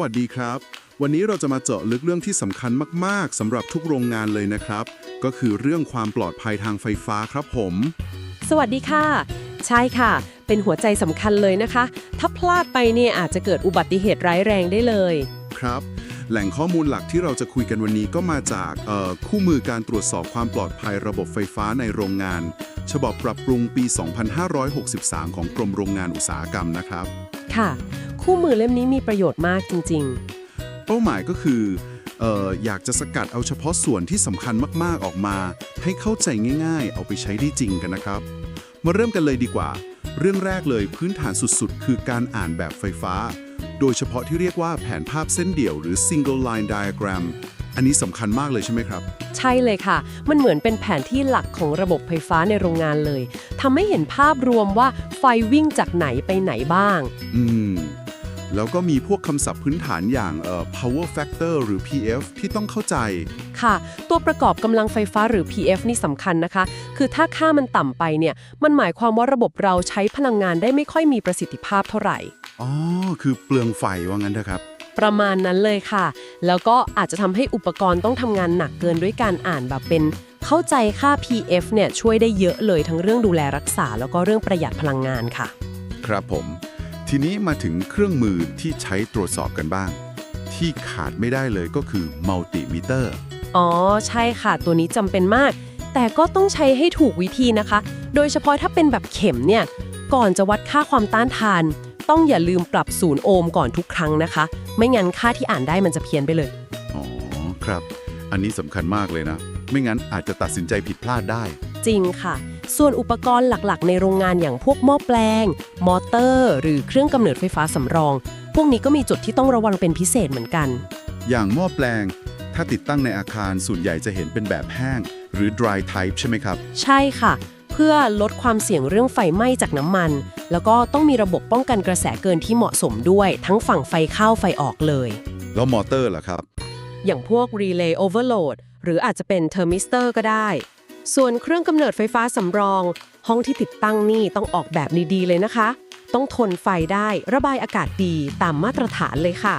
วัสดีครับ วันนี้เราจะมาเจาะลึกเรื่องที่สำคัญมาก ๆสำหรับทุกโรงงานเลยนะครับ ก็คือเรื่องความปลอดภัยทางไฟฟ้าครับผม สวัสดีค่ะ ใช่ค่ะ เป็นหัวใจสำคัญเลยนะคะ ถ้าพลาดไปเนี่ยอาจจะเกิดอุบัติเหตุร้ายแรงได้เลย ครับ แหล่งข้อมูลหลักที่เราจะคุยกันวันนี้ก็มาจากเอ่อคู่มือการตรวจสอบความปลอดภัยระบบไฟฟ้าในโรงงาน ฉบับปรับปรุงปี 2563 ของกรมโรงงานอุตสาหกรรมนะครับ ค่ะ คู่มือเล่มนี้มีประโยชน์มากจริง ๆ เป้าหมายก็คือเอออยากจะสกัดเอาเฉพาะส่วนที่สำคัญมากๆออกมา ให้เข้าใจง่ายๆ เอาไปใช้ได้จริงกันนะครับ มาเริ่มกันเลยดีกว่า เรื่องแรกเลยพื้นฐานสุดๆ คือการอ่านแบบไฟฟ้า โดยเฉพาะที่เรียกว่าแผนภาพเส้นเดี่ยวหรือ single line diagram อันนี้สำคัญมากเลยใช่ไหมครับๆใช่เลยค่ะ มันเหมือนเป็นแผนที่หลักของระบบไฟฟ้าในโรงงานเลยทำให้เห็นภาพรวมว่าไฟวิ่งจากไหนไปไหนบ้าง อืม แล้วก็มีพวกคำศัพท์พื้นฐานอย่างเอ่อ power factor หรือ PF ที่ต้องเข้าใจ ค่ะ ตัวประกอบกำลังไฟฟ้าหรือ PF นี่สำคัญนะคะ คือถ้าค่ามันต่ำไปเนี่ย มันหมายความว่าระบบเราใช้พลังงานได้ไม่ค่อยมีประสิทธิภาพเท่าไหร่ อ๋อ คือเปลืองไฟว่างั้นเถอะครับ ประมาณนั้นเลยค่ะ แล้วก็อาจจะทำให้อุปกรณ์ต้องทำงานหนักเกินด้วยการอ่านแบบเป็น เข้าใจค่า PF เนี่ยช่วยได้เยอะเลยทั้งเรื่องดูแลรักษา แล้วก็เรื่องประหยัดพลังงานค่ะ ครับผม ทีนี้มาถึงเครื่องมือที่ใช้ตรวจสอบกันบ้าง ที่ขาดไม่ได้เลยก็คือมัลติมิเตอร์อ๋อ ใช่ค่ะ ตัวนี้จำเป็นมาก แต่ก็ต้องใช้ให้ถูกวิธีนะคะ โดยเฉพาะถ้าเป็นแบบเข็มเนี่ยก่อนจะวัดค่าความต้านทาน ต้องอย่าลืมปรับศูนย์โอห์มก่อนทุกครั้งนะคะ ไม่งั้นค่าที่อ่านได้มันจะเพี้ยนไปเลย อ๋อครับ อันนี้สำคัญมากเลยนะ ไม่งั้นอาจจะตัดสินใจผิดพลาดได้ จริงค่ะ ส่วนอุปกรณ์หลักๆ ในโรงงานอย่างพวกหม้อแปลง มอเตอร์ หรือเครื่องกำเนิดไฟฟ้าสำรอง พวกนี้ก็มีจุดที่ต้องระวังเป็นพิเศษเหมือนกัน อย่างหม้อแปลง ถ้าติดตั้งในอาคารส่วนใหญ่จะเห็นเป็นแบบแห้ง หรือ dry type ใช่ไหมครับ ใช่ค่ะ เพื่อลดความเสี่ยงเรื่องไฟไหม้จากน้ำมัน แล้วก็ต้องมีระบบป้องกันกระแสเกินที่เหมาะสมด้วย ทั้งฝั่งไฟเข้าไฟออกเลย แล้วมอเตอร์ล่ะครับ อย่างพวก Relay Overload หรืออาจจะเป็น Thermistor ก็ได้ ส่วนเครื่องกำเนิดไฟฟ้าสำรอง ห้องที่ติดตั้งนี่ต้องออกแบบดีๆเลยนะคะ ต้องทนไฟได้ระบายอากาศดีตามมาตรฐานเลยค่ะ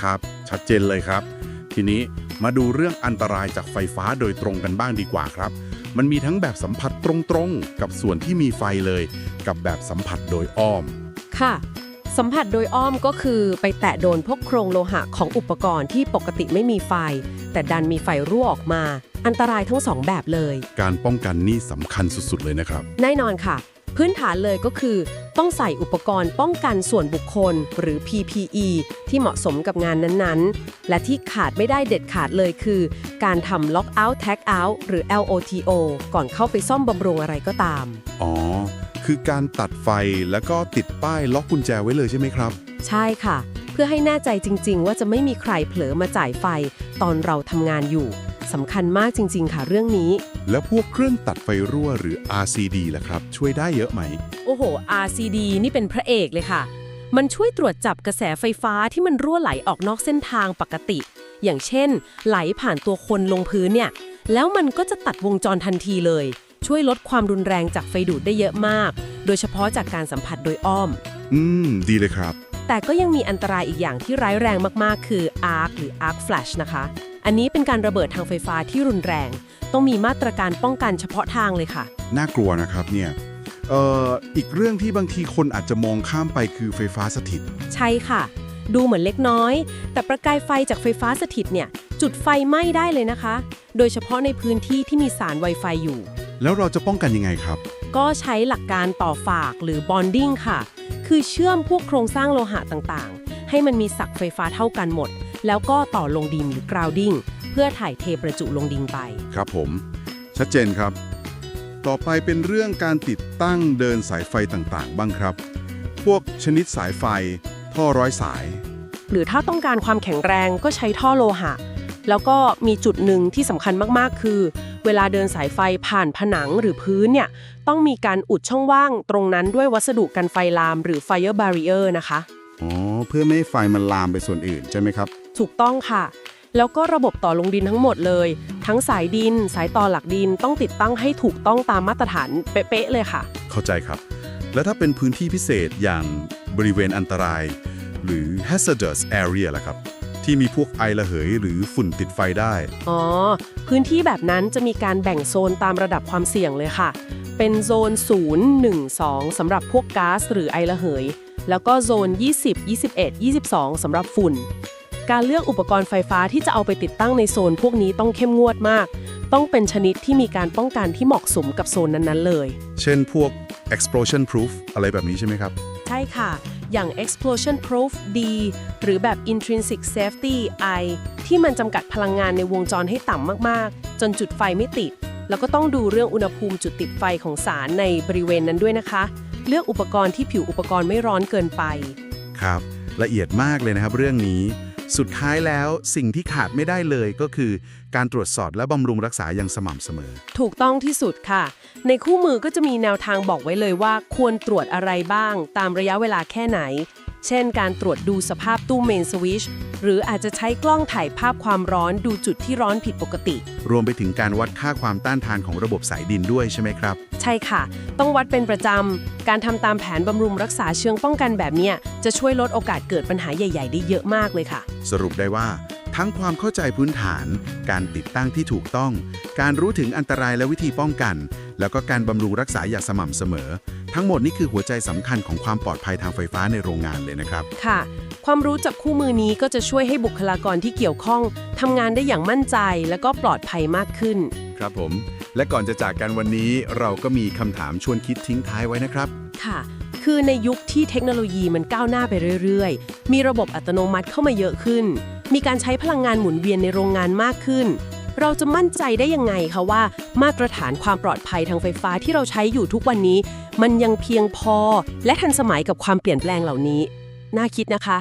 ครับ ชัดเจนเลยครับ ทีนี้มาดูเรื่องอันตรายจากไฟฟ้าโดยตรงกันบ้างดีกว่าครับ มันมีทั้งแบบสัมผัสตรงๆ กับส่วนที่มีไฟเลย กับแบบสัมผัสโดยอ้อม ค่ะ สัมผัสโดยอ้อมก็คือไปแตะโดนพวกโครงโลหะของอุปกรณ์ที่ปกติไม่มีไฟ แต่ดันมีไฟรั่วออกมา อันตรายทั้งสองแบบเลย การป้องกันนี่สำคัญสุดๆเลยนะครับ แน่นอนค่ะ พื้นฐานเลยก็คือ ต้องใส่อุปกรณ์ป้องกันส่วนบุคคล หรือ PPE ที่เหมาะสมกับงานนั้นๆ และที่ขาดไม่ได้เด็ดขาดเลยคือ การทำ Lock Out Tag Out หรือ LOTO ก่อนเข้าไปซ่อมบำรุงอะไรก็ตาม อ๋อ คือการตัดไฟแล้วก็ติดป้ายล็อกกุญแจไว้เลยใช่ไหมครับ ใช่ค่ะ เพื่อให้แน่ใจจริง ๆ ว่าจะไม่มีใครเผลอมาจ่ายไฟ ตอนเราทำงานอยู่สำคัญมากจริง ๆ ค่ะเรื่องนี้ แล้วพวกเครื่องตัดไฟรั่วหรือ RCD ล่ะครับ ช่วยได้เยอะไหม โอ้โห RCD นี่เป็นพระเอกเลยค่ะ มันช่วยตรวจจับกระแสไฟฟ้าที่มันรั่วไหลออกนอกเส้นทางปกติ อย่างเช่น ไหลผ่านตัวคนลงพื้นเนี่ย แล้วมันก็จะตัดวงจรทันทีเลย ช่วยลดความรุนแรงจากไฟดูดได้เยอะมาก โดยเฉพาะจากการสัมผัสโดยอ้อม อืม ดีเลยครับ แต่ก็ยังมีอันตรายอีกอย่างที่ร้ายแรงมากๆ คือ arc หรือ arc flash นะคะ อันนี้เป็นการระเบิดทางไฟฟ้าที่รุนแรง ต้องมีมาตรการป้องกันเฉพาะทางเลยค่ะ น่ากลัวนะครับเนี่ยเอ่ออีกเรื่องที่บางทีคนอาจจะมองข้ามไปคือไฟฟ้าสถิต ใช่ค่ะ ดูเหมือนเล็กน้อย แต่ประกายไฟจากไฟฟ้าสถิตเนี่ย จุดไฟไหม้ได้เลยนะคะ โดยเฉพาะในพื้นที่ที่มีสาร Wi-Fi อยู่ แล้วเราจะป้องกันยังไงครับ ก็ใช้หลักการต่อฝากหรือ bonding ค่ะ คือเชื่อมพวกโครงสร้างโลหะต่างๆ ให้มันมีศักย์ไฟฟ้าเท่ากันหมด แล้วก็ต่อลงดินหรือ grounding เพื่อถ่ายเทประจุลงดินไป ครับผม ชัดเจนครับ ต่อไปเป็นเรื่องการติดตั้งเดินสายไฟต่างๆ บ้างครับ พวกชนิดสายไฟ ท่อร้อยสาย หรือถ้าต้องการความแข็งแรงก็ใช้ท่อโลหะ แล้วก็มีจุดหนึ่งที่สำคัญมากๆ คือ เวลาเดินสายไฟผ่านผนังหรือพื้นเนี่ยต้องมีการอุดช่องว่างตรงนั้นด้วยวัสดุกันไฟลามหรือ fire barrier นะคะ อ๋อ เพื่อไม่ให้ไฟมันลามไปส่วนอื่นใช่ไหมครับ ถูกต้องค่ะ แล้วก็ระบบต่อลงดินทั้งหมดเลย ทั้งสายดิน สายต่อหลักดินต้องติดตั้งให้ถูกต้องตามมาตรฐานเป๊ะๆเลยค่ะ เข้าใจครับ แล้วถ้าเป็นพื้นที่พิเศษอย่างบริเวณอันตราย หรือ hazardous area ล่ะครับ ที่มีพวกไอระเหยหรือฝุ่นติดไฟได้ อ๋อ พื้นที่แบบนั้นจะมีการแบ่งโซนตามระดับความเสี่ยงเลยค่ะ เป็นโซน 0 1 2สำหรับพวกก๊าซหรือไอระเหย แล้วก็โซน 20 21 22สำหรับฝุ่น การเลือกอุปกรณ์ไฟฟ้าที่จะเอาไปติดตั้งในโซนพวกนี้ต้องเข้มงวดมาก ต้องเป็นชนิดที่มีการป้องกันที่เหมาะสมกับโซนนั้นๆเลย เช่นพวก explosion proof อะไรแบบนี้ใช่ไหมครับ ใช่ค่ะ อย่าง explosion proof D หรือแบบ intrinsic safety I ที่มันจำกัดพลังงานในวงจรให้ต่ำมากๆ จนจุดไฟไม่ติด แล้วก็ต้องดูเรื่องอุณหภูมิจุดติดไฟของสารในบริเวณนั้นด้วยนะคะ เลือกอุปกรณ์ที่ผิวอุปกรณ์ไม่ร้อนเกินไป ครับ ละเอียดมากเลยนะครับเรื่องนี้ สุดท้ายแล้วสิ่งที่ขาดไม่ได้เลยก็คือ การตรวจสอบและบำรุงรักษาอย่างสม่ำเสมอ ถูกต้องที่สุดค่ะ ในคู่มือก็จะมีแนวทางบอกไว้เลยว่า ควรตรวจอะไรบ้าง ตามระยะเวลาแค่ไหน เช่น การตรวจดูสภาพตู้เมนสวิช หรืออาจจะใช้กล้องถ่ายภาพความร้อนดูจุดที่ร้อนผิดปกติ รวมไปถึงการวัดค่าความต้านทานของระบบสายดินด้วยใช่ไหมครับ ใช่ค่ะ ต้องวัดเป็นประจำ การทำตามแผนบำรุงรักษาเชิงป้องกันแบบเนี้ยจะช่วยลดโอกาสเกิดปัญหาใหญ่ ๆ ได้เยอะมากเลยค่ะ สรุปได้ว่า ทั้งความเข้าใจพื้นฐาน การติดตั้งที่ถูกต้อง การรู้ถึงอันตรายและวิธีป้องกัน แล้วก็การบำรุงรักษาอย่างสม่ำเสมอ ทั้งหมดนี่คือหัวใจสำคัญของความปลอดภัยทางไฟฟ้าในโรงงานเลยนะครับ ค่ะ ความรู้จากคู่มือนี้ก็จะช่วยให้บุคลากรที่เกี่ยวข้องทำงานได้อย่างมั่นใจ และก็ปลอดภัยมากขึ้น ครับผม และก่อนจะจากกันวันนี้เราก็มีคำถามชวนคิดทิ้งท้ายไว้นะครับ ค่ะ คือในยุคที่เทคโนโลยีมันก้าวหน้าไปเรื่อย ๆ มีระบบอัตโนมัติเข้ามาเยอะขึ้น มีการใช้พลังงานหมุนเวียนในโรงงานมากขึ้น เราจะมั่นใจได้ยังไงคะว่า มาตรฐานความปลอดภัยทางไฟฟ้าที่เราใช้อยู่ทุกวันนี้ มันยังเพียงพอ และทันสมัยกับความเปลี่ยนแปลงเหล่านี้ น่าคิดนะคะ